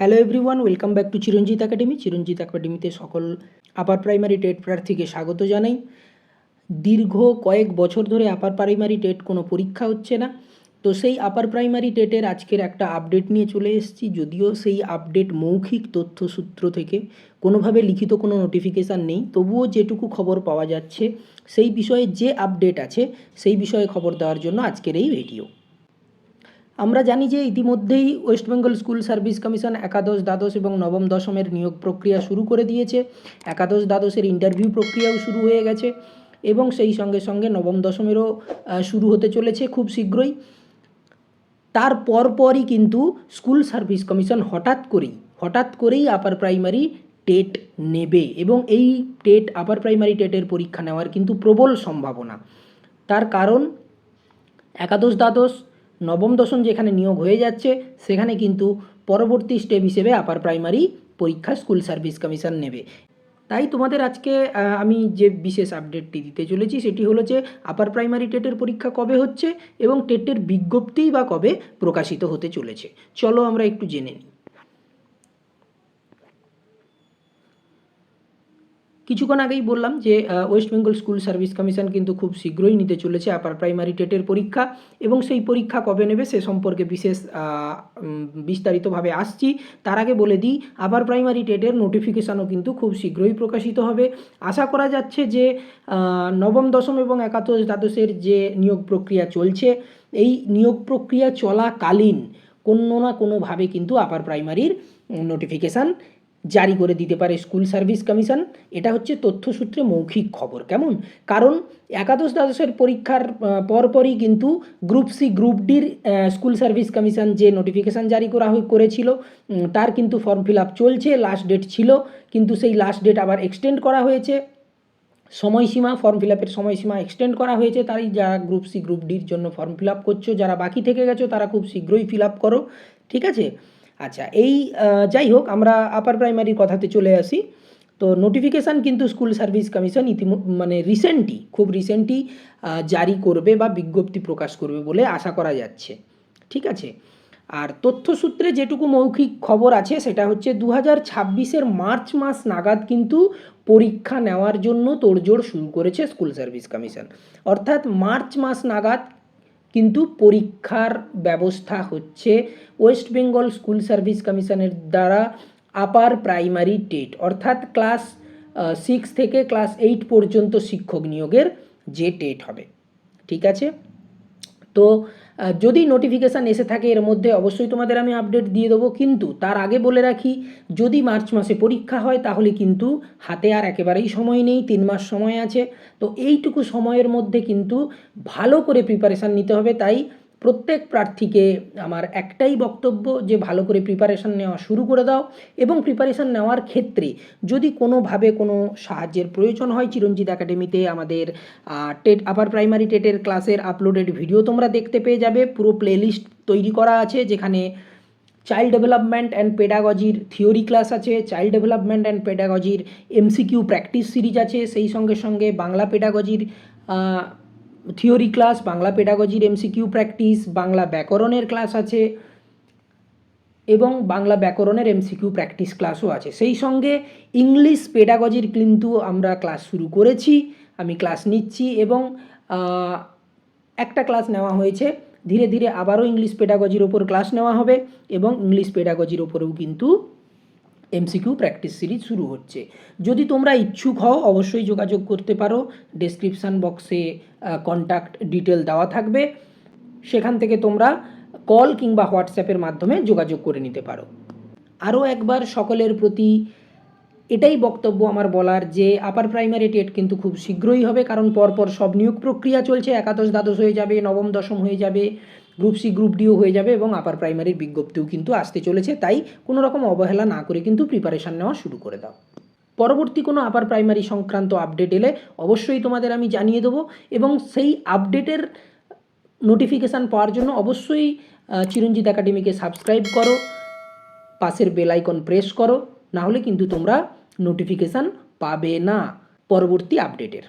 Hello everyone welcome back to Chiranjit academy Chiranjit একাডেমিতে সকল আপার primary TET প্রার্থীকে স্বাগত জানাই। দীর্ঘ কয়েক বছর ধরে আপার প্রাইমারি টেট কোনো পরীক্ষা হচ্ছে না। তো সেই আপার প্রাইমারি টেটের আজকের একটা আপডেট নিয়ে চলে এসেছি। যদিও সেই আপডেট মৌখিক তথ্যসূত্র থেকে কোনোভাবে লিখিত কোনো নোটিফিকেশান নেই। তবুও যেটুকু খবর পাওয়া যাচ্ছে, সেই বিষয়ে যে আপডেট আছে, সেই বিষয়ে খবর দেওয়ার জন্য আজকের এই ভিডিও আমরা জানি যে ইতিমধ্যেই West Bengal school service commission একাদশ, দ্বাদশ এবং নবম দশমের নিয়োগ প্রক্রিয়া শুরু করে দিয়েছে। একাদশ, দ্বাদশের ইন্টারভিউ প্রক্রিয়াও শুরু হয়ে গেছে এবং সেই সঙ্গে সঙ্গে নবম দশমেরও শুরু হতে চলেছে খুব শীঘ্রই। তার পরপরই কিন্তু স্কুল সার্ভিস কমিশন হঠাৎ করেই হঠাৎ করেই আপার প্রাইমারি টেট নেবে এবং এই টেট আপার প্রাইমারি টেটের পরীক্ষা নেওয়ার কিন্তু প্রবল সম্ভাবনা। তার কারণ একাদশ, দ্বাদশ নবম দশম যেখানে নিয়োগ হয়ে যাচ্ছে, সেখানে কিন্তু পরবর্তী স্টেপ হিসেবে আপার প্রাইমারি পরীক্ষা স্কুল সার্ভিস কমিশন নেবে। তাই তোমাদের আজকে আমি যে বিশেষ আপডেটটি দিতে চলেছি, সেটি হলো যে আপার প্রাইমারি টেটের পরীক্ষা কবে হচ্ছে এবং টেটের বিজ্ঞপ্তিই বা কবে প্রকাশিত হতে চলেছে। চলো আমরা একটু জেনে নিই। কিছুক্ষণ আগেই বললাম যে West Bengal school service commission কিন্তু খুব শীঘ্রই নিতে চলেছে আপার প্রাইমারি টেটের পরীক্ষা এবং সেই পরীক্ষা কবে নেবে সে সম্পর্কে বিশেষ বিস্তারিতভাবে আসছি। তার আগে বলে দিই আপার প্রাইমারি টেটের নোটিফিকেশানও কিন্তু খুব শীঘ্রই প্রকাশিত হবে। আশা করা যাচ্ছে যে নবম, দশম এবং একাদশ দ্বাদশের যে নিয়োগ প্রক্রিয়া চলছে, এই নিয়োগ প্রক্রিয়া চলাকালীন কোনো না কোনোভাবে কিন্তু আপার প্রাইমারির নোটিফিকেশান জারি করে দিতে পারে স্কুল সার্ভিস কমিশন। এটা হচ্ছে তথ্যসূত্রে মৌখিক খবর। কেমন? কারণ একাদশ দ্বাদশের পরীক্ষার পরপরই কিন্তু গ্রুপ সি, গ্রুপ ডির স্কুল সার্ভিস কমিশন যে নোটিফিকেশান জারি করা করেছিল তার কিন্তু ফর্ম ফিল আপ চলছে, লাস্ট ডেট ছিল, কিন্তু সেই লাস্ট ডেট আবার এক্সটেন্ড করা হয়েছে। সময়সীমা, ফর্ম ফিল আপের সময়সীমা এক্সটেন্ড করা হয়েছে, তাই যারা গ্রুপ সি, গ্রুপ ডির জন্য ফর্ম ফিল আপ করছ, যারা বাকি থেকে গেছো, তারা খুব শীঘ্রই ফিল আপ করো। ঠিক আছে? আচ্ছা এই যাই হোক, আমরা আপার প্রাইমারির কথাতে চলে আসি। তো নোটিফিকেশান কিন্তু স্কুল সার্ভিস কমিশন ইতিম মানে রিসেন্টই খুব রিসেন্টই জারি করবে বা বিজ্ঞপ্তি প্রকাশ করবে বলে আশা করা যাচ্ছে। ঠিক আছে? আর তথ্যসূত্রে যেটুকু মৌখিক খবর আছে, সেটা হচ্ছে দু হাজার ছাব্বিশের মার্চ মাস নাগাদ কিন্তু পরীক্ষা নেওয়ার জন্য তোড়জোড় শুরু করেছে স্কুল সার্ভিস কমিশন অর্থাৎ মার্চ মাস নাগাদ কিন্তু পরীক্ষার ব্যবস্থা হচ্ছে ওয়েস্ট বেঙ্গল স্কুল সার্ভিস কমিশনের দ্বারা আপার প্রাইমারি টেট অর্থাৎ ক্লাস সিক্স থেকে ক্লাস এইট পর্যন্ত শিক্ষক নিয়োগের যে টেট হবে। ঠিক আছে? তো যদি নোটিফিকেশান এসে থাকে এর মধ্যে, অবশ্যই তোমাদের আমি আপডেট দিয়ে দেবো। কিন্তু তার আগে বলে রাখি, যদি মার্চ মাসে পরীক্ষা হয়, তাহলে কিন্তু হাতে আর একেবারেই সময় নেই, তিন মাস সময় আছে। তো এইটুকু সময়ের মধ্যে কিন্তু ভালো করে প্রিপারেশান নিতে হবে। তাই প্রত্যেক প্রার্থীকে আমার একটাই বক্তব্য যে ভালো করে প্রিপারেশান নেওয়া শুরু করে দাও এবং প্রিপারেশান নেওয়ার ক্ষেত্রে যদি কোনোভাবে কোনো সাহায্যের প্রয়োজন হয় চিরঞ্জিত একাডেমিতে আমাদের টেট আপার প্রাইমারি টেটের ক্লাসের আপলোডেড ভিডিও তোমরা দেখতে পেয়ে যাবে। পুরো প্লেলিস্ট তৈরি করা আছে যেখানে চাইল্ড ডেভেলপমেন্ট অ্যান্ড পেডাগজির থিওরি ক্লাস আছে চাইল্ড ডেভেলপমেন্ট অ্যান্ড পেডাগজির এমসিকিউ প্র্যাকটিস সিরিজ আছে, সেই সঙ্গে সঙ্গে বাংলা পেডাগজির থিওরি ক্লাস, বাংলা পেডাগজির এমসিকিউ প্র্যাকটিস বাংলা ব্যাকরণের ক্লাস আছে এবং বাংলা ব্যাকরণের এমসিকিউ প্র্যাকটিস ক্লাসও আছে। সেই সঙ্গে ইংলিশ পেডাগজির কিন্তু আমরা ক্লাস শুরু করেছি, আমি ক্লাস নিচ্ছি এবং একটা ক্লাস নেওয়া হয়েছে। ধীরে ধীরে আবারও ইংলিশ পেডাগজির ওপর ক্লাস নেওয়া হবে এবং ইংলিশ পেডাগজির ওপরেও কিন্তু এমসিকিউ প্র্যাকটিস সিরিজ শুরু হচ্ছে। যদি তোমরা ইচ্ছুক হও, অবশ্যই যোগাযোগ করতে পারো। ডেসক্রিপশান বক্সে কন্ট্যাক্ট ডিটেল দেওয়া থাকবে। সেখান থেকে তোমরা কল কিংবা হোয়াটসঅ্যাপের মাধ্যমে যোগাযোগ করে নিতে পারো। আরও একবার সকলের প্রতি এটাই বক্তব্য আমার বলার যে আপার প্রাইমারি টেট কিন্তু খুব শীঘ্রই হবে, কারণ পরপর সব নিয়োগ প্রক্রিয়া চলছে, একাদশ দ্বাদশ হয়ে যাবে, নবম, দশম হয়ে যাবে গ্রুপ সি গ্রুপ ডিও হয়ে যাবে এবং আপার প্রাইমারির বিজ্ঞপ্তিও কিন্তু আসতে চলেছে, তাই কোনো রকম অবহেলা না করে কিন্তু প্রিপারেশান নেওয়া শুরু করে দাও। পরবর্তী কোনো আপার প্রাইমারি সংক্রান্ত আপডেট এলে অবশ্যই তোমাদের আমি জানিয়ে দেবো এবং সেই আপডেটের নোটিফিকেশান পাওয়ার জন্য অবশ্যই চিরঞ্জিত একাডেমিকে সাবস্ক্রাইব করো, পাশের বেল আইকন প্রেস করো না হলে কিন্তু তোমরা নোটিফিকেশান পাবে না। পরবর্তী আপডেটের